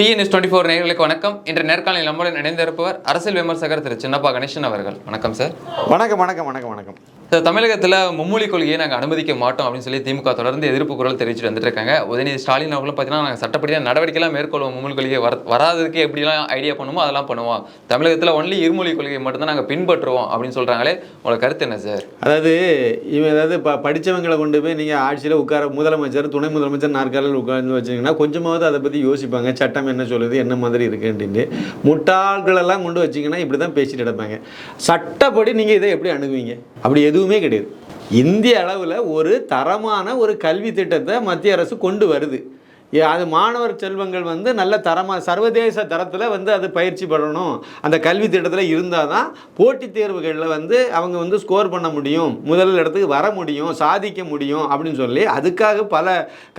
DNS twenty four நேர்களுக்கு வணக்கம். இன்று நேர்காணலில் நம்முடன் இணைந்திருப்பவர் அரசியல் விமர்சகர் திரு சின்னப்பா கணேசன் அவர்கள். வணக்கம் சார் வணக்கம் வணக்கம் வணக்கம் வணக்கம். தமிழகத்தில் மும்மொழி கொள்கையை நாங்கள் அனுமதிக்க மாட்டோம் அப்படின்னு சொல்லி திமுக தொடர்ந்து எதிர்ப்பு குரல் தெரிவிச்சுட்டு வந்துட்டு இருக்காங்க உதயநிதி ஸ்டாலின் அவர்களும் பார்த்தீங்கன்னா நாங்கள் சட்டப்படியாக நடவடிக்கைலாம் மேற்கொள்வோம். மும்மொழி கொள்கையை வர வராததுக்கு எப்படிலாம் ஐடியா பண்ணுமோ அதெல்லாம் பண்ணுவோம். தமிழகத்தில் ஒன்லி இருமொழி கொள்கையை மட்டும்தான் நாங்கள் பின்பற்றுவோம் அப்படின்னு சொல்கிறாங்களே உங்களோட கருத்து என்ன சார்? அதாவது இவன் அதாவது ப படித்தவங்களை கொண்டு போய் நீங்கள் ஆட்சியில் உட்கார முதலமைச்சர் துணை முதலமைச்சர் நாற்காலில் உட்கார்ந்து வச்சிங்கன்னா கொஞ்சமாவது அதை பற்றி யோசிப்பாங்க. சட்டம் என்ன சொல்லுது என்ன மாதிரி இருக்குன்ட்டு முட்டாள்களெல்லாம் கொண்டு வச்சிங்கன்னா இப்படி தான் பேசிட்டு கிடப்பாங்க. சட்டப்படி நீங்கள் இதை எப்படி அணுகுவீங்க? அப்படி எதுவுமே கிடையாது. இந்திய அளவில் ஒரு தரமான ஒரு கல்வி திட்டத்தை மத்திய அரசு கொண்டு வருது. அது மாணவர் செல்வங்கள் வந்து நல்ல தரமாக சர்வதேச தரத்தில் வந்து அது பயிற்சி பெறணும். அந்த கல்வி திட்டத்தில் இருந்தால் தான் போட்டித் தேர்வுகளில் வந்து அவங்க வந்து ஸ்கோர் பண்ண முடியும். முதல் இடத்துக்கு வர முடியும் சாதிக்க முடியும் அப்படின்னு சொல்லி அதுக்காக பல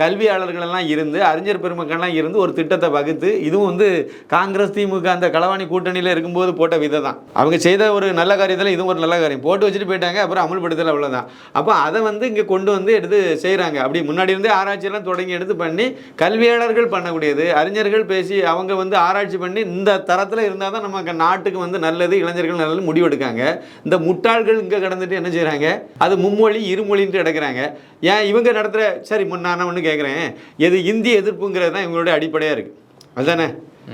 கல்வியாளர்களெல்லாம் இருந்து அறிஞர் பெருமக்கள்லாம் இருந்து ஒரு திட்டத்தை வகுத்து இதுவும் வந்து காங்கிரஸ் திமுக அந்த களவாணி கூட்டணியில் இருக்கும்போது போட்ட விதை தான். அவங்க செய்த ஒரு நல்ல காரியத்தில் இதுவும் ஒரு நல்ல காரியம். போட்டு வச்சுட்டு போயிட்டாங்க அப்புறம் அமல்படுத்தலை அவ்வளோதான் அப்போ அதை வந்து இங்கே கொண்டு வந்து எடுத்து செய்கிறாங்க அப்படி முன்னாடி இருந்தே ஆராய்ச்சியெல்லாம் தொடங்கி எடுத்து பண்ணி கல்வியாளர்கள் பண்ணக்கூடியது. அறிஞர்கள் பேசி அவங்க வந்து ஆராய்ச்சி பண்ணி இந்த தரத்தில் இருந்தால் தான் நமக்கு நாட்டுக்கு வந்து நல்லது இளைஞர்கள் நல்லது முடிவெடுக்காங்க. இந்த முட்டாள்கள் இங்கே கடந்துட்டு என்ன செய்கிறாங்க அது மும்மொழி இருமொழின்ட்டு கிடக்குறாங்க ஏன் இவங்க நடத்துகிற சரி முன்னான ஒன்று கேட்குறேன் எது இந்திய எதிர்ப்புங்கிறது தான் இவங்களுடைய அடிப்படையாக இருக்குது அதுதானே?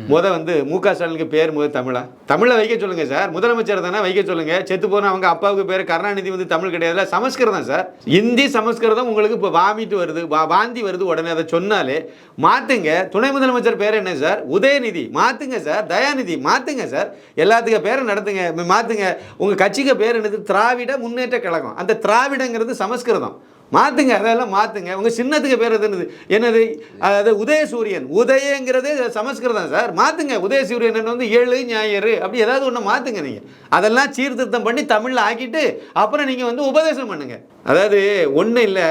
முத வந்து மு க ஸ்டாலினுக்கு பேர் முத தமிழா? தமிழை வைக்க சொல்லுங்க சார். முதலமைச்சர் தானே வைக்க சொல்லுங்க. செத்து போன அவங்க அப்பாவுக்கு பேர் கருணாநிதி வந்து தமிழ் கிடையாதுல சமஸ்கிருதம் சார். இந்தி சமஸ்கிருதம் உங்களுக்கு இப்போ வாமிட்டு வருது வாந்தி வருது உடனே அதை சொன்னாலே மாத்துங்க. துணை முதலமைச்சர் பேர் என்ன சார்? உதயநிதி. மாத்துங்க சார். தயாநிதி. மாத்துங்க சார். எல்லாத்துக்கும் பேரை நடத்துங்க மாத்துங்க. உங்க கட்சிக்கு பேர் என்னது? திராவிட முன்னேற்ற கழகம். அந்த திராவிடங்கிறது சமஸ்கிருதம். மாற்றுங்க அதெல்லாம் மாற்றுங்க உங்கள் சின்னத்துக்கு பேர் எது என்னது? என்னது? அதாவது உதயசூரியன் உதயங்கிறது சமஸ்கிருதம் சார். மாற்றுங்க உதயசூரியன் வந்து ஏழு ஞாயிறு அப்படி ஏதாவது ஒன்று மாற்றுங்க நீங்கள் அதெல்லாம் சீர்திருத்தம் பண்ணி தமிழில் ஆக்கிட்டு அப்புறம் நீங்கள் வந்து உபதேசம் பண்ணுங்க. அதாவது ஒன்றும் இல்லை.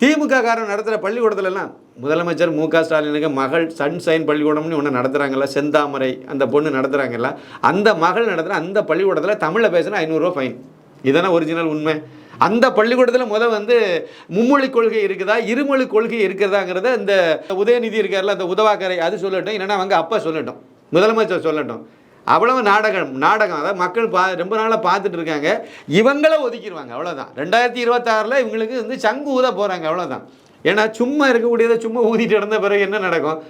திமுக காரன் நடத்துகிற பள்ளிக்கூடத்துலலாம் முதலமைச்சர் மு க ஸ்டாலினுக்கு மகள் சன்சைன் பள்ளிக்கூடம்னு ஒன்று நடத்துகிறாங்கல்ல செந்தாமரை அந்த பொண்ணு நடத்துகிறாங்கல்ல அந்த மகள் நடத்துகிற அந்த பள்ளிக்கூடத்தில் தமிழில் பேசுனா ஐநூறுரூவா ஃபைன் இதெல்லாம் ஒரிஜினல் உண்மை. அந்த பள்ளிக்கூடத்தில் முத வந்து மும்மொழி கொள்கை இருக்குதா இருமொழி கொள்கை இருக்கிறதாங்கிறத இந்த உதயநிதி இருக்கார்ல அந்த உதவாக்கரை அது சொல்லட்டும் இல்லைன்னா அவங்க அப்பா சொல்லட்டும் முதலமைச்சர் சொல்லட்டும். அவ்வளவு நாடகம் நாடகம் அதாவது மக்கள் பா ரொம்ப நாளாக பார்த்துட்டு இருக்காங்க. இவங்கள ஒதுக்கிடுவாங்க அவ்வளோதான் ரெண்டாயிரத்தி இருபத்தாறில் இவங்களுக்கு வந்து சங்கு ஊத போகிறாங்க அவ்வளோதான் ஏன்னா சும்மா இருக்கக்கூடியதை சும்மா ஊதிட்டு இருந்த பிறகு என்ன நடக்கும்?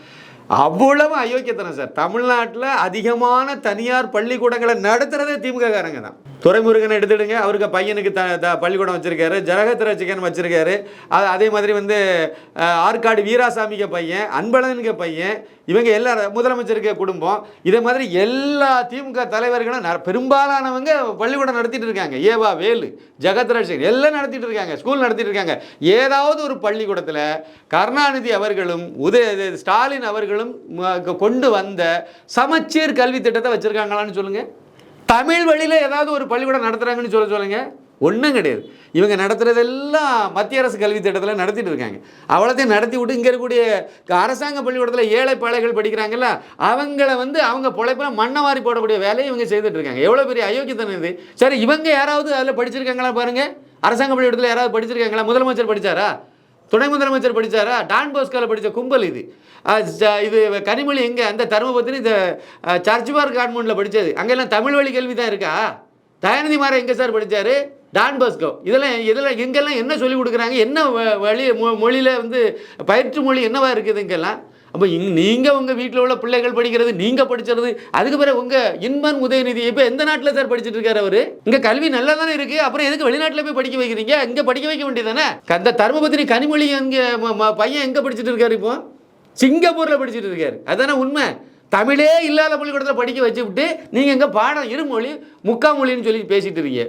அவ்வளவு அயோக்கியத்தனம் சார். தமிழ்நாட்டில் அதிகமான தனியார் பள்ளிக்கூடங்களை நடத்துறதே திமுககாரங்க தான். துறைமுருகனை எடுத்துடுங்க. அவருக்கு பையனுக்கு த த- பள்ளிக்கூடம் வச்சுருக்காரு. ஜரகத்திர சிக்கன் வச்சுருக்காரு. அது அதே மாதிரி வந்து ஆற்காடு வீராசாமிக்கு பையன் அன்பழகனுக்கு பையன் இவங்க எல்லா முதலமைச்சருக்கு குடும்பம். இதே மாதிரி எல்லா திமுக தலைவர்களும் ந- பெரும்பாலானவங்க பள்ளிக்கூடம் நடத்திட்டு இருக்காங்க. ஏவா வேலு ஜெகத் எல்லாம் நடத்திட்டு இருக்காங்க ஸ்கூல் நடத்திட்டு இருக்காங்க. ஏதாவது ஒரு பள்ளிக்கூடத்தில் கருணாநிதி அவர்களும் உதய இது ஸ்டாலின் அவர்களும் கொண்டு வந்த சமச்சீர் கல்வி திட்டத்தை வச்சிருக்காங்களான்னு சொல்லுங்க. தமிழ் வழியில் ஏதாவது ஒரு பள்ளிக்கூடம் நடத்துறாங்கன்னு சொல்ல சொல்லுங்கள் ஒன்றும் கிடையாது. இவங்க நடத்துகிறதெல்லாம் மத்திய அரசு கல்வி திட்டத்தில் நடத்திட்டு இருக்காங்க. அவ்வளோத்தையும் நடத்தி விட்டு இங்கே இருக்கக்கூடிய அரசாங்க பள்ளிக்கூடத்தில் ஏழை பாழைகள் படிக்கிறாங்கல்ல அவங்கள வந்து அவங்க பொழைப்பில் மண்ணை வாரி போடக்கூடிய வேலையை இவங்க செய்துட்டு இருக்காங்க. எவ்வளோ பெரிய அயோக்கியத்தனம் இது. சரி இவங்க யாராவது அதில் படிச்சிருக்காங்களா பாருங்க. அரசாங்க பள்ளிக்கூடத்தில் யாராவது படிச்சிருக்காங்களா? முதலமைச்சர் படிச்சாரா? துணை முதலமைச்சர் படித்தாரா டான் போஸ்கால படித்த கும்பல் இது. ச- இது கனிமொழி எங்கே? அந்த தருமபுத்திரி இந்த சர்ச் பார்க் கான்மௌண்டில் படித்தது அங்கெல்லாம் தமிழ் வழி கல்வி தான் இருக்கா? தயாநிதி மாற எங்கே சார் படிச்சாரு? டான் பாஸ்கோ இதெல்லாம் இதெல்லாம் எங்கெல்லாம் என்ன சொல்லிக் கொடுக்குறாங்க? என்ன வ- வழி மொ- மொழியில் வந்து பயிற்று மொழி என்னவா இருக்குது இங்கெல்லாம்? அப்போ இங் நீங்கள் உங்கள் வீட்டில் உள்ள பிள்ளைகள் படிக்கிறது நீங்கள் படிச்சிருது அதுக்கு பிறகு உங்கள் இன்பன் உதயநிதி இப்போ எந்த நாட்டில் சார் படிச்சுட்டு இருக்காரு அவர்? இங்கே கல்வி நல்லா தானே இருக்குது அப்புறம் எதுக்கு வெளிநாட்டில் போய் படிக்க வைக்கிறீங்க? இங்கே படிக்க வைக்க வேண்டியதானே அந்த தர்மபத்தினி கனிமொழி அங்கே பையன் எங்கே படிச்சுட்டு இருக்காரு இப்போ? சிங்கப்பூரில் படிச்சுட்டு இருக்காரு. அதானே உண்மை? தமிழே இல்லாத பள்ளிக்கூடத்தில் படிக்க வச்சு விட்டு நீங்கள் எங்கே பாடம் இருமொழி முக்காமொழின்னு சொல்லி பேசிகிட்டு இருக்கீங்க.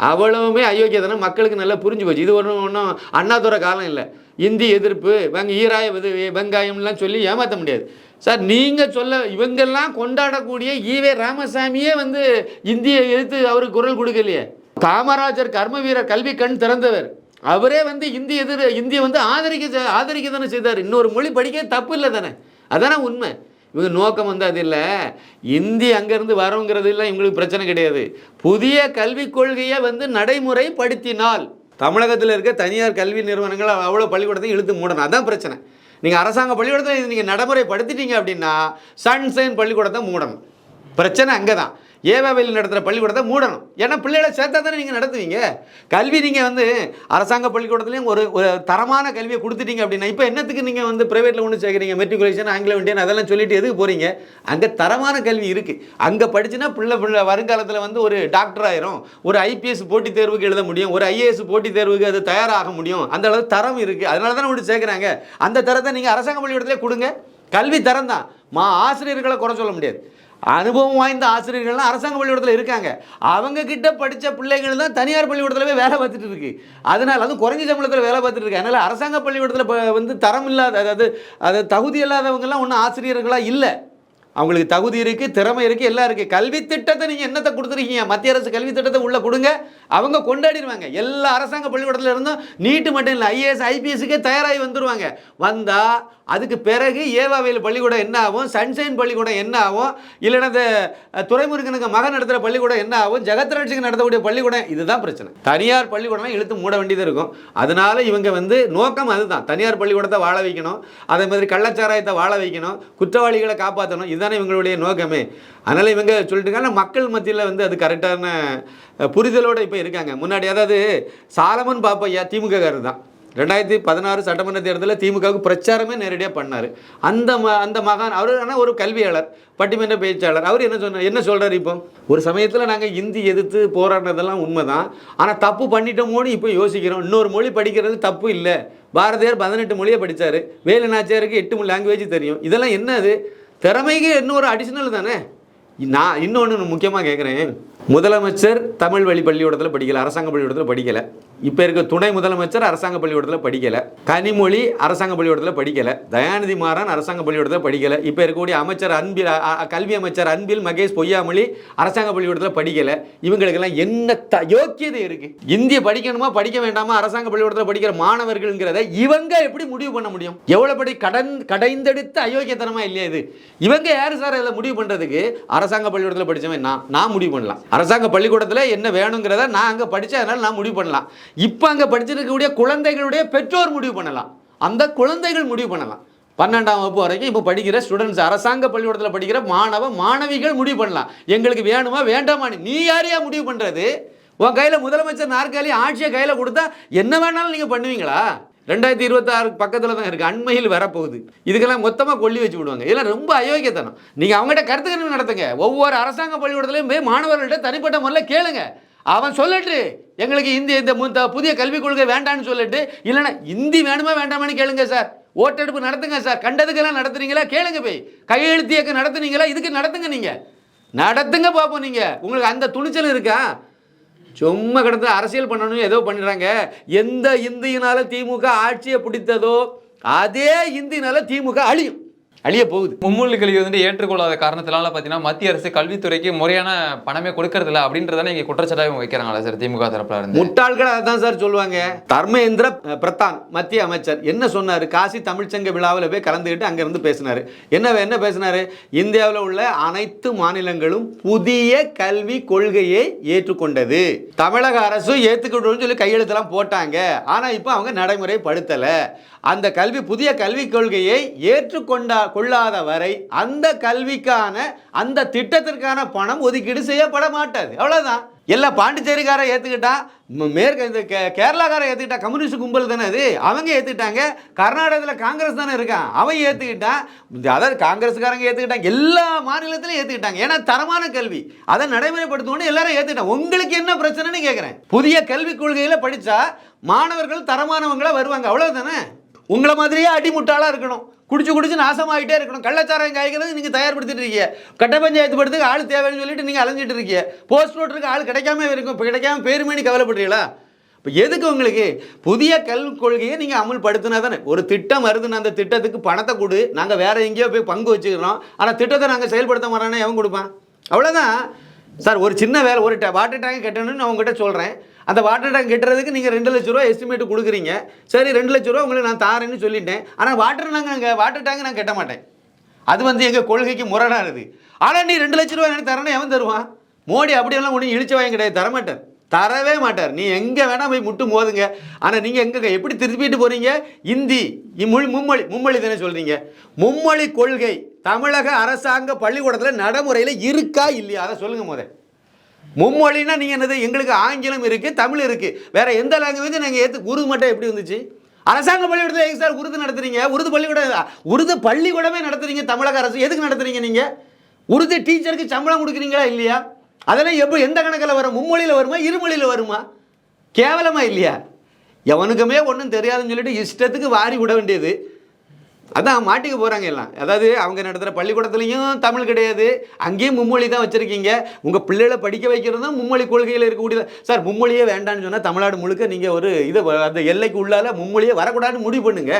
அவ்வளவுமே அயோக்கியதனம் மக்களுக்கு நல்லா புரிஞ்சு போச்சு. இது ஒன்றும் ஒன்றும் அண்ணாதுரை காலம் இல்லை. இந்தி எதிர்ப்பு வெங்க ஈராய வெங்காயம்லாம் சொல்லி ஏமாற்ற முடியாது. சார் நீங்கள் சொல்ல இவங்கெல்லாம் கொண்டாடக்கூடிய ஈவே ராமசாமியே வந்து இந்தியை எதிர்த்து அவருக்கு குரல் கொடுக்கலையே. காமராஜர் கர்ம வீரர் கல்வி கண் திறந்தவர். அவரே வந்து இந்தி எதிர் இந்தியை வந்து ஆதரிக்க செ- ஆதரிக்க தானே செய்தார். இன்னொரு மொழி படிக்க தப்பு இல்லை தானே. அதானே உண்மை. இவங்க நோக்கம் வந்து அது இல்லை. இந்தி அங்கேருந்து வரோங்கிறது இல்லை இவங்களுக்கு பிரச்சனை கிடையாது. புதிய கல்விக் கொள்கையை வந்து நடைமுறைப்படுத்தினால் தமிழகத்தில் இருக்க தனியார் கல்வி நிறுவனங்கள் அவ்வளோ பள்ளிக்கூடத்தையும் இழுத்து மூடணும். அதான் பிரச்சனை. நீங்கள் அரசாங்க பள்ளிக்கூடத்தில் நீங்கள் நடைமுறைப்படுத்திட்டீங்க அப்படின்னா சன்சைன் பள்ளிக்கூடத்தை மூடணும். பிரச்சனை அங்கே தான் ஏவாவையில் நடத்துகிற பள்ளிக்கூடத்தை மூடணும். ஏன்னா பிள்ளைகளை சேர்த்தா தானே நீங்கள் நடத்துவீங்க? கல்வி நீங்கள் வந்து அரசாங்க பள்ளிக்கூடத்துலையும் ஒரு ஒரு தரமான கல்வியை கொடுத்துட்டீங்க அப்படின்னா இப்போ என்னத்துக்கு நீங்கள் வந்து ப்ரைவேட்டில் ஒன்று சேர்க்குறீங்க? மெட்ரிகுலேஷன் ஆங்கில இண்டியன் அதெல்லாம் சொல்லிட்டு எதுக்கு போகிறீங்க அங்கே தரமான கல்வி இருக்குது அங்கே படிச்சுன்னா பிள்ளை பிள்ளை வருங்காலத்தில் வந்து ஒரு டாக்டர் ஆயிரும். ஒரு ஐபிஎஸ் போட்டித் தேர்வுக்கு எழுத முடியும். ஒரு ஐஏஎஸ் போட்டித் தேர்வுக்கு அது தயாராக முடியும். அந்த அளவு தரம் இருக்குது அதனால தானே ஒன்று சேர்க்குறாங்க. அந்த தரத்தை நீங்கள் அரசாங்க பள்ளிக்கூடத்திலே கொடுங்க. கல்வி தரம் தான். மா ஆசிரியர்களை குறை சொல்ல முடியாது. அனுபவம் வாய்ந்த ஆசிரியர்கள்லாம் அரசாங்க பள்ளிக்கூடத்தில் இருக்காங்க. அவங்க கிட்ட படித்த பிள்ளைகள் தான் தனியார் பள்ளிக்கூடத்தில் போய் வேலை பார்த்துட்டு இருக்கு. அதனால அதுவும் குறைஞ்ச சம்பளத்தில் வேலை பார்த்துட்டு இருக்கு. அதனால அரசாங்க பள்ளிக்கூடத்தில் இப்போ வந்து தரம் இல்லாத அதாவது அது தகுதி இல்லாதவங்கலாம் ஒன்றும் ஆசிரியர்களாக இல்லை. அவங்களுக்கு தகுதி இருக்குது திறமை இருக்குது எல்லாம் இருக்குது கல்வி திட்டத்தை நீங்கள் என்னத்தை கொடுத்துருக்கீங்க? மத்திய அரசு கல்வி திட்டத்தை உள்ளே கொடுங்க. அவங்க கொண்டாடிடுவாங்க. எல்லா அரசாங்க பள்ளிக்கூடத்தில் இருந்தும் நீட்டு மட்டும் இல்லை ஐஏஎஸ் ஐபிஎஸ்க்கே தயாராகி வந்துடுவாங்க வந்தால் அதுக்கு பிறகு ஏவாவையில் பள்ளிக்கூடம் என்ன ஆகும்? சன்ஷைன் பள்ளிக்கூடம் என்ன ஆகும்? இல்லைன்னா இந்த மகன் நடத்துகிற பள்ளிக்கூடம் என்ன ஆகும்? ஜெகத்ராட்சிக்கு நடத்தக்கூடிய பள்ளிக்கூடம் இதுதான் பிரச்சனை. தனியார் பள்ளிக்கூடம்லாம் இழுத்து மூட வேண்டியது இருக்கும். அதனால இவங்க வந்து நோக்கம் அதுதான். தனியார் பள்ளிக்கூடத்தை வாழ வைக்கணும். அதே மாதிரி கள்ளச்சாராயத்தை வாழ வைக்கணும். குற்றவாளிகளை காப்பாற்றணும் இதுதான் இவங்களுடைய நோக்கமே. அதனால் இவங்க சொல்லிட்டு இருக்காங்க மக்கள் மத்தியில் வந்து அது கரெக்டான புரிதலோடு புரிதலோட இப்போ இருக்காங்க. முன்னாடி அதாவது சாலமன் பாப்பையா திமுககாரர் தான். ரெண்டாயிரத்தி பதினாறு சட்டமன்ற தேர்தலில் திமுகவுக்கு பிரச்சாரமே நேரடியாக பண்ணார். அந்த ம அந்த மகான் அவர் ஆனால் ஒரு கல்வியாளர் பட்டிமன்ற பேச்சாளர். அவர் என்ன சொன்னார் என்ன சொல்கிறார் இப்போ? ஒரு சமயத்தில் நாங்கள் இந்தி எதிர்த்து போராடினதெல்லாம் உண்மைதான். ஆனால் தப்பு பண்ணிட்டோமோன்னு இப்போ யோசிக்கிறோம். இன்னொரு மொழி படிக்கிறது தப்பு இல்லை. பாரதியார் பதினெட்டு மொழியை படித்தார் வேலு நாச்சியாருக்கு எட்டு லாங்குவேஜ் தெரியும். இதெல்லாம் என்னது? திறமைக்கு இன்னொரு அடிஷ்னல் தானே? நான் இன்னொன்று முக்கியமாக கேட்குறேன் முதலமைச்சர் தமிழ் வழி பள்ளிக்கூடத்தில் படிக்கலை அரசாங்க பள்ளிக்கூடத்தில் படிக்கலை. இப்போ இருக்க துணை முதலமைச்சர் அரசாங்க பள்ளிக்கூடத்தில் படிக்கலை. கனிமொழி அரசாங்க பள்ளிக்கூடத்தில் படிக்கலை. தயாநிதி மாறன் அரசாங்க பள்ளிக்கூடத்தில் படிக்கலை. இப்போ இருக்கக்கூடிய அமைச்சர் அன்பில் கல்வி அமைச்சர் அன்பில் மகேஷ் பொய்யாமொழி அரசாங்க பள்ளிக்கூடத்தில் படிக்கலை. இவங்களுக்கெல்லாம் என்ன த யோக்கியதை இருக்குது இந்திய படிக்கணுமா படிக்க வேண்டாமா அரசாங்க பள்ளிக்கூடத்தில் படிக்கிற மாணவர்கள்ங்கிறத இவங்க எப்படி முடிவு பண்ண முடியும்? எவ்வளோ படி கடன் கடைந்தெடுத்த அயோக்கியத்தனமாக இல்லையா இது? இவங்க யார் சார் இதில் முடிவு பண்ணுறதுக்கு அரசாங்க பள்ளிக்கூடத்தில் படித்தவன் நான் நான் முடிவு பண்ணலாம். அரசாங்க பள்ளிக்கூடத்தில் என்ன வேணுங்கிறத நான் அங்கே படித்தேன் அதனால் நான் முடிவு பண்ணலாம். இப்போ அங்கே படிச்சிருக்கக்கூடிய குழந்தைகளுடைய பெற்றோர் முடிவு பண்ணலாம். அந்த குழந்தைகள் முடிவு பண்ணலாம். பன்னெண்டாம் வகுப்பு வரைக்கும் இப்போ படிக்கிற ஸ்டூடெண்ட்ஸ் அரசாங்க பள்ளிக்கூடத்தில் படிக்கிற மாணவ மாணவிகள் முடிவு பண்ணலாம். எங்களுக்கு வேணுமா வேண்டாமா நீ யாரையா முடிவு பண்ணுறது உன் கையில் முதலமைச்சர் நாற்காலி ஆட்சியை கையில் கொடுத்தா என்ன வேணாலும் நீங்கள் பண்ணுவீங்களா? ரெண்டாயிரத்தி இருபத்தாறுக்கு பக்கத்தில் தான் இருக்குது அண்மையில் வரப்போகுது. இதுக்கெல்லாம் மொத்தமாக கொல்லி வச்சு விடுவாங்க. இதெல்லாம் ரொம்ப அயோக்கியத்தனம். நீங்கள் அவங்ககிட்ட கருத்துக்கணும் நடத்துங்க. ஒவ்வொரு அரசாங்க பள்ளிக்கூடத்துலையும் போய் மாணவர்கள்ட்ட தனிப்பட்ட முறையில் கேளுங்க. அவன் சொல்லட்டு எங்களுக்கு இந்தி இந்த மு- இந்த புதிய கல்விக் கொள்கை வேண்டான்னு சொல்லிட்டு இல்லைன்னா இந்தி வேணுமா வேண்டாமான்னு கேளுங்க சார். ஓட்டெடுப்பு நடத்துங்க சார். கண்டதுக்கெல்லாம் நடத்துறீங்களா? கேளுங்க போய். கையெழுத்து இயக்கம் நடத்துனீங்களா? இதுக்கு நடத்துங்க நீங்கள் நடத்துங்க பார்ப்போம் நீங்கள் உங்களுக்கு அந்த துணிச்சல் இருக்கா? சும்மா கிடந்து அரசியல் பண்ணணும் ஏதோ பண்ணிடுறாங்க. எந்த இந்தியினால திமுக ஆட்சியை பிடித்ததோ அதே இந்தியினால திமுக அழியும். அழிய போகுது. மும்மொழி கல்வி வந்து ஏற்றுக்கொள்ளாத காரணத்தினால பார்த்தீங்கன்னா மத்திய அரசு கல்வித்துறைக்கு முறையான பணமே கொடுக்கறதில்ல அப்படின்றதானே இங்கே குற்றச்சாட்டாக வைக்கிறாங்களா சார் திமுக தரப்புல இருந்து. முட்டாள்கள் அதான் சார் சொல்லுவாங்க. தர்மேந்திர பிரதான் மத்திய அமைச்சர் என்ன சொன்னார்? காசி தமிழ்ச்சங்க விழாவில் போய் கலந்துக்கிட்டு அங்கேருந்து பேசினார். என்ன என்ன பேசினார்? இந்தியாவில் உள்ள அனைத்து மாநிலங்களும் புதிய கல்வி கொள்கையை ஏற்றுக்கொண்டது. தமிழக அரசு ஏற்றுக்கொண்டு சொல்லி கையெழுத்தெல்லாம் போட்டாங்க. ஆனால் இப்போ அவங்க நடைமுறைப்படுத்தலை அந்த கல்வி புதிய கல்விக் கொள்கையை ஏற்றுக்கொண்டா கொள்ளாத வரை அந்த கல்விக்கான அந்த திட்டத்திற்கான பணம் ஒதுக்கீடு செய்யப்பட மாட்டாது அவ்வளோதான் எல்லா பாண்டிச்சேரிக்காரன் ஏற்றுக்கிட்டா மேற்கு இந்த கே கேரளாக்காரன் ஏற்றுக்கிட்டா கம்யூனிஸ்ட் கும்பல் தானே அது? அவங்க ஏற்றுக்கிட்டாங்க கர்நாடகத்தில் காங்கிரஸ் தானே இருக்கான். அவன் ஏற்றுக்கிட்டான் அதாவது காங்கிரஸ்காரங்க ஏற்றுக்கிட்டாங்க எல்லா மாநிலத்திலையும் ஏற்றுக்கிட்டாங்க ஏன்னா தரமான கல்வி. அதை நடைமுறைப்படுத்தணும்னு எல்லாரும் ஏற்றுக்கிட்டாங்க உங்களுக்கு என்ன பிரச்சனைன்னு கேட்குறேன் புதிய கல்விக் கொள்கையில் படித்தா மாணவர்கள் தரமானவங்களாக வருவாங்க. அவ்வளோதானே உங்களை மாதிரியே அடிமுட்டாளாக இருக்கணும். குடிச்சு குடிச்சு நாசமாகிட்டே இருக்கணும். கள்ளச்சாரம் காய்க்கிறது நீங்கள் தயார்படுத்திட்டு இருக்கீங்க. கட்ட பஞ்சாயத்து படுத்துக்கு ஆள் தேவைன்னு சொல்லிட்டு நீங்கள் அலைஞ்சிட்டு இருக்கீங்க. போஸ்ட் ஓட்டருக்கு ஆள் கிடைக்காம இருக்கும். இப்போ கிடைக்காம பேருமேனி கவலைப்படுறீங்களா? இப்போ எதுக்கு உங்களுக்கு புதிய கல்விக் கொள்கையை நீங்கள் அமல்படுத்தினா தானே ஒரு திட்டம் வருதுன்னு அந்த திட்டத்துக்கு பணத்தை கொடு. நாங்கள் வேறு எங்கேயோ போய் பங்கு வச்சுக்கிறோம். ஆனால் திட்டத்தை நாங்கள் செயல்படுத்த மாட்டோன்னா எவன் கொடுப்பான்? அவ்வளோதான் சார் ஒரு சின்ன வேலை ஒரு வாட்டர் டேங்க் கட்டணும்னு நான் உங்ககிட்ட சொல்கிறேன் அந்த வாட்டர் டேங்க் கட்டுறதுக்கு நீங்கள் ரெண்டு லட்ச ரூபா எஸ்டிமேட் கொடுக்குறீங்க. சரி ரெண்டு லட்ச ரூபா உங்களுக்கு நான் தாரேன்னு சொல்லிட்டேன். ஆனால் வாட்டர் நாங்கள் அங்கே வாட்டர் டேங்க் நான் கட்ட மாட்டேன். அது வந்து எங்கள் கொள்கைக்கு முரணானது ஆனால் நீ ரெண்டு லட்ச ரூபா எனக்கு தரேன்னு எவன் தருவான்? மோடி அப்படியெல்லாம் ஒன்றும் இழிச்ச வாங்க கிடையாது தரமாட்டார். தரவே மாட்டார். நீ எங்கே வேணால் போய் முட்டு மோதுங்க. ஆனால் நீங்கள் எங்கே எப்படி திருப்பிட்டு போகிறீங்க இந்தி இம்மொழி மும்மொழி மும்மொழி தானே சொல்கிறீங்க மும்மொழி கொள்கை. தமிழக அரசாங்க பள்ளிக்கூடத்தில் நடைமுறையில் இருக்கா இல்லையா? அதை சொல்லுங்கள் முத மும்மொழின்னா நீங்கள் என்னது? எங்களுக்கு ஆங்கிலம் இருக்குது தமிழ் இருக்குது வேற எந்த லாங்குவேஜும் நாங்கள் ஏற்று உருது மட்டும் எப்படி வந்துச்சு? அரசாங்க பள்ளிக்கூடத்தில் எங்க சார் உருது நடத்துறீங்க? உருது பள்ளிக்கூடம் உருது பள்ளிக்கூடமே நடத்துறீங்க தமிழக அரசு. எதுக்கு நடத்துறீங்க நீங்கள் உருது டீச்சருக்கு சம்பளம் கொடுக்குறீங்களா இல்லையா? அதெல்லாம் எப்போ எந்த கணக்கில் வரும்? மும்மொழியில் வருமா இருமொழியில் வருமா? கேவலமா இல்லையா? எவனுக்குமே ஒன்றும் தெரியாதுன்னு சொல்லிட்டு இஷ்டத்துக்கு வாரி விட வேண்டியது. அதான் மாட்டிக்க போகிறாங்க எல்லாம். அதாவது அவங்க நடத்துகிற பள்ளிக்கூடத்துலையும் தமிழ் கிடையாது. அங்கேயும் மும்மொழி தான் வச்சுருக்கீங்க. உங்கள் பிள்ளைகளை படிக்க வைக்கிறதும் மும்மொழி கொள்கையில் இருக்கக்கூடியது சார் மும்மொழியே வேண்டாம்னு சொன்னால் தமிழ்நாடு முழுக்க நீங்கள் ஒரு இதை அந்த எல்லைக்கு உள்ளால மும்மொழியே வரக்கூடாதுன்னு முடிவு பண்ணுங்க.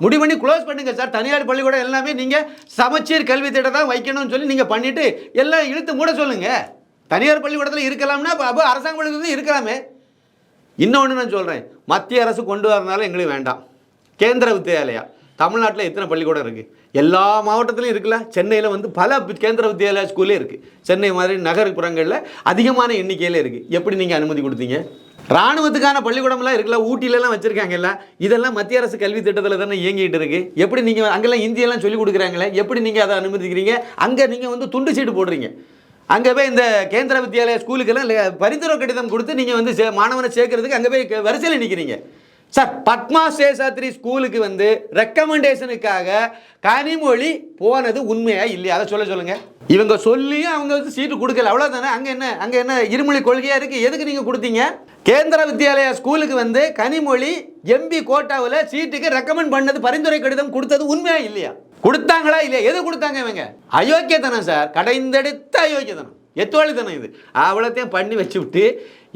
முடிவு பண்ணி க்ளோஸ் பண்ணுங்கள் சார். தனியார் பள்ளிக்கூடம் எல்லாமே நீங்கள் சமச்சீர் கல்வி திட்டம் தான் வைக்கணும்னு சொல்லி நீங்கள் பண்ணிவிட்டு எல்லாம் இழுத்து மூட சொல்லுங்கள் தனியார் பள்ளிக்கூடத்தில் இருக்கலாம்னா அப்போ அப்போ அரசாங்க பள்ளிக்கூடத்தில் இருக்கலாமே. இன்னொன்று நான் சொல்கிறேன் மத்திய அரசு கொண்டு வரனால எங்களுக்கு வேண்டாம். கேந்திர வித்யாலயா. தமிழ்நாட்டில் எத்தனை பள்ளிக்கூடம் இருக்குது எல்லா மாவட்டத்திலையும் இருக்குல்ல. சென்னையில் வந்து பல கேந்திர வித்யாலயா ஸ்கூலே இருக்குது சென்னை மாதிரி நகர்ப்புறங்களில் அதிகமான எண்ணிக்கையில் இருக்குது எப்படி நீங்கள் அனுமதி கொடுத்தீங்க? ராணுவத்துக்கான பள்ளிக்கூடம்லாம் இருக்குல்ல. ஊட்டிலலாம் வச்சுருக்காங்கல்ல. இதெல்லாம் மத்திய அரசு கல்வி திட்டத்தில் தானே இயங்கிட்டு இருக்கு. எப்படி நீங்கள் அங்கெல்லாம் இந்தியெல்லாம் சொல்லி கொடுக்குறாங்களே? எப்படி நீங்கள் அதை அனுமதிக்கிறீங்க? அங்கே நீங்கள் வந்து துண்டு சீட்டு போடுறீங்க. அங்கே போய் இந்த கேந்திர வித்யாலயா ஸ்கூலுக்கெல்லாம் பரிந்துரை கடிதம் கொடுத்து நீங்கள் வந்து சே- மாணவனை சேர்க்கறதுக்கு அங்கே போய் வரிசையில் நிற்கிறீங்க சார் பத்மா சேஷாத்ரி ஸ்கூலுக்கு வந்து ரெக்கமெண்டேஷனுக்காக கனிமொழி போனது உண்மையா இல்லையா? அதை சொல்ல சொல்லுங்க. இவங்க சொல்லியும் அவங்க வந்து சீட்டு கொடுக்கல. அவ்வளோதானே அங்கே என்ன? அங்கே என்ன இருமொழி கொள்கையாக இருக்குது எதுக்கு நீங்கள் கொடுத்தீங்க? கேந்திர வித்யாலயா ஸ்கூலுக்கு வந்து கனிமொழி எம்பி கோட்டாவில் சீட்டுக்கு ரெக்கமெண்ட் பண்ணது பரிந்துரை கடிதம் கொடுத்தது உண்மையா இல்லையா? கொடுத்தாங்களா இல்லையா? எது கொடுத்தாங்க இவங்க? அயோக்கியத்தனம் சார். கடைந்தெடுத்த அயோக்கியத்தனம். எத்தோழித்தனம் இது. அவ்வளோத்தையும் பண்ணி வச்சு விட்டு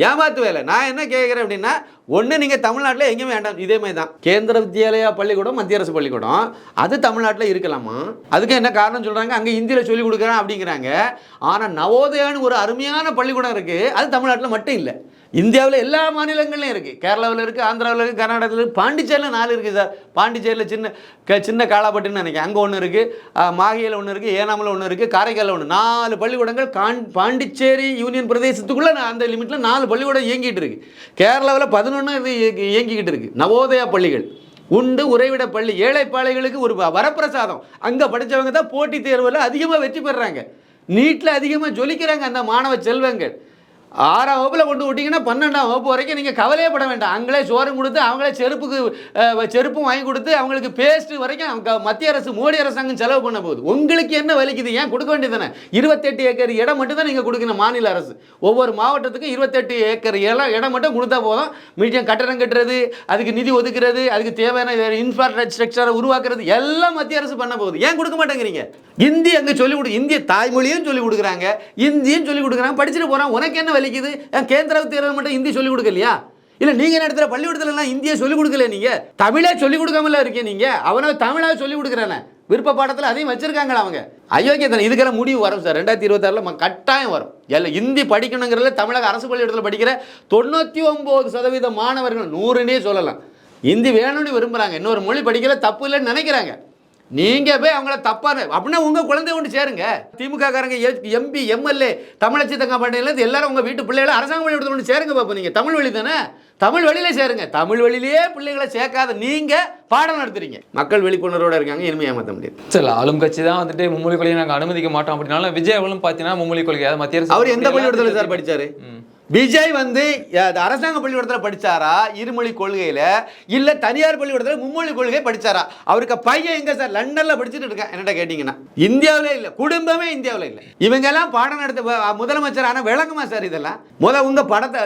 ஏமாத்து வேலை. நான் என்ன கேட்குறேன் அப்படின்னா ஒன்று நீங்கள் தமிழ்நாட்டில் எங்கேயுமே வேண்டாம். இதே மாதிரி தான் கேந்திர வித்யாலயா பள்ளிக்கூடம் மத்திய அரசு பள்ளிக்கூடம். அது தமிழ்நாட்டில் இருக்கலாமா? அதுக்கு என்ன காரணம் சொல்கிறாங்க அங்கே ஹிந்தியில் சொல்லி கொடுக்குறேன் அப்படிங்கிறாங்க. ஆனால் நவோதயான்னு ஒரு அருமையான பள்ளிக்கூடம் இருக்குது அது தமிழ்நாட்டில் மட்டும் இல்லை. இந்தியாவில் எல்லா மாநிலங்கள்லையும் இருக்குது கேரளாவில் இருக்குது ஆந்திராவில் இருக்குது கர்நாடகத்தில் இருக்குது பாண்டிச்சேரியில் நாலு இருக்குது சார் பாண்டிச்சேரியில் சின்ன க சின்ன காலாப்பட்டுன்னு நினைக்கிறேன். அங்கே ஒன்று இருக்குது மாகியில் ஒன்று இருக்குது ஏனாமில் ஒன்று இருக்குது காரைக்காலில் ஒன்று நாலு பள்ளிக்கூடங்கள் கான் பாண்டிச்சேரி யூனியன் பிரதேசத்துக்குள்ளே அந்த லிமிட்டில் நாலு பள்ளிக்கூடம் இயங்கிட்டு இருக்கு. கேரளாவில் பதினொன்று இது இயங்கிக்கிட்டு இருக்குது நவோதயா பள்ளிகள். உண்டு உறைவிட பள்ளி ஏழைப்பாளைகளுக்கு ஒரு வ- வரப்பிரசாதம். அங்கே படித்தவங்க தான் போட்டித் தேர்வில் அதிகமாக வெற்றி பெறுறாங்க நீட்டில் அதிகமாக ஜொலிக்கிறாங்க அந்த மாணவ செல்வங்கள். ஆறாம் வகுப்பில் கொண்டு விட்டிங்கன்னா பன்னெண்டாம் வகுப்பு வரைக்கும் நீங்கள் கவலையே பட வேண்டாம். அவங்களே சோறும் கொடுத்து அவங்களே செருப்புக்கு செருப்பும் வாங்கி கொடுத்து அவங்களுக்கு பேஸ்ட் வரைக்கும் அவங்க மத்திய அரசு மோடி அரசாங்கம் செலவு பண்ண போகுது. உங்களுக்கு என்ன வலிக்குது? ஏன் கொடுக்க வேண்டியதானே இருபத்தெட்டு ஏக்கர் இடம் மட்டும் தான் நீங்கள் கொடுக்கணும் மாநில அரசு. ஒவ்வொரு மாவட்டத்துக்கும் இருபத்தெட்டு ஏக்கர் இடம் இடம் மட்டும் கொடுத்தா போதும். மீடியம் கட்டணம் கட்டுறது அதுக்கு நிதி ஒதுக்குறது அதுக்கு தேவையான இன்ஃப்ராஸ்ட்ரக்சரை உருவாக்குறது எல்லாம் மத்திய அரசு பண்ண போகுது. ஏன் கொடுக்க மாட்டேங்கிறீங்க? இந்தி அங்கே சொல்லி கொடு இந்திய தாய்மொழியும் சொல்லி கொடுக்குறாங்க. இந்தியும் சொல்லி கொடுக்குறாங்க. படிச்சுட்டு போகிறான் உனக்கு என்ன வலிக்குது. ஏன் கேந்திர மட்டும் ஹிந்தி சொல்லிக் கொடுக்கலையா? இல்லை நீங்கள் நடத்துகிற பள்ளிக்கூடத்துல எல்லாம் இந்தியை சொல்லிக் கொடுக்கல நீங்கள் தமிழே சொல்லிக் கொடுக்காமல இருக்கீங்க நீங்கள் அவனை தமிழாக சொல்லிக் கொடுக்குறானே. விருப்ப பாடத்தில் அதையும் வச்சிருக்காங்களா அவங்க? அயோக்கியத்தனம். இதுக்கெல்லாம் முடிவு வரும் சார். ரெண்டாயிரத்தி இருபத்தாறில் கட்டாயம் வரும். எல்லாம் இந்தி படிக்கணுங்கிறதுல தமிழக அரசு பள்ளிக்கூடத்தில் படிக்கிற தொண்ணூற்றி ஒம்பது சதவீத மாணவர்கள் நூறுனே சொல்லலாம். இந்தி வேணும்னு விரும்புகிறாங்க இன்னொரு மொழி படிக்கல தப்பு இல்லைன்னு நினைக்கிறாங்க. நீங்க போய் அவங்கள தப்பான அப்படின்னா உங்க குழந்தை ஒன்று சேருங்க. திமுக காரங்க எம்பி எம்எல்ஏ தமிழச்சி தங்க பாண்டியிலேருந்து எல்லாரும் உங்க வீட்டு பிள்ளைகளை அரசாங்க வழி எடுத்து கொண்டு சேருங்க பாப்பா நீங்க. தமிழ் வழி தானே? தமிழ் வழியில சேருங்க. தமிழ் வழியிலேயே பிள்ளைகளை சேர்க்காத நீங்க பாடம் நடத்துறீங்க. மக்கள் விழிப்புணர்வோட இருக்காங்க இனிமே ஏமாத்த முடியாது. சரி ஆளும் கட்சி தான் வந்துட்டு மும்மொழி கொள்கையை நாங்கள் அனுமதிக்க மாட்டோம் அப்படின்னாலும் விஜய் அவர்களும் பார்த்தீங்கன்னா மும்மொழி கொள்கை மத்திய அவர் எந்த பள்ளிக்கூடத்தில் சார் படிச்சாரு. விஜய் வந்து அரசாங்க பள்ளிக்கூடத்தில் படிச்சாரா? இருமொழி கொள்கையில். இல்லை தனியார் பள்ளிக்கூடத்தில் மும்மொழி கொள்கை படிச்சாரா? அவருக்கு பையன் எங்கே சார்? லண்டனில் படிச்சுட்டு இருக்கேன். என்னட்ட கேட்டிங்கன்னா. இந்தியாவிலே இல்லை. குடும்பமே இந்தியாவில் இல்லை. இவங்கெல்லாம் பாடம் நடத்த முதலமைச்சர் ஆனால் விளங்குமா சார் இதெல்லாம்? முதல் உங்கள் படத்தை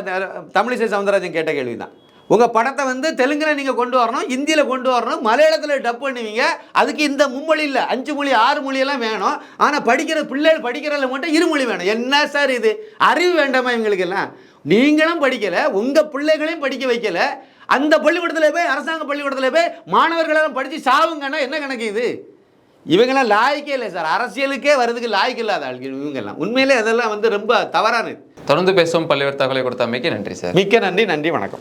தமிழிசை சவுந்தரராஜன் கேட்ட கேள்விதான். உங்க படத்தை வந்து தெலுங்குல நீங்க கொண்டு வரணும் இந்தியில கொண்டு வரணும் மலையாளத்துல டப் பண்ணுவீங்க. அதுக்கு இந்த மும்மொழி இல்ல. அஞ்சு மொழி ஆறு மொழி எல்லாம் வேணும். ஆனா படிக்கிற பிள்ளைகள் படிக்கிறதுல மட்டும் இருமொழி வேணும். என்ன சார் இது? அறிவு வேண்டாமா இவங்களுக்கு எல்லாம்? நீங்களும் படிக்கல உங்க பிள்ளைகளையும் படிக்க வைக்கல. அந்த பள்ளிக்கூடத்துல போய் அரசாங்க பள்ளிக்கூடத்துல போய் மாணவர்களெல்லாம் படிச்சு சாவுங்கன்னா என்ன கணக்கு இது? இவங்கெல்லாம் லாய்க்கே இல்லை சார் அரசியலுக்கே வர்றதுக்கு லாய்க்கு இல்லாத ஆள்கள் இவங்கெல்லாம். உண்மையிலே அதெல்லாம் வந்து ரொம்ப தவறானது. தொடர்ந்து பேசுவோம். பல்வேறு தகவலை கொடுத்த அமைக்க நன்றி சார் மிக்க நன்றி நன்றி வணக்கம்.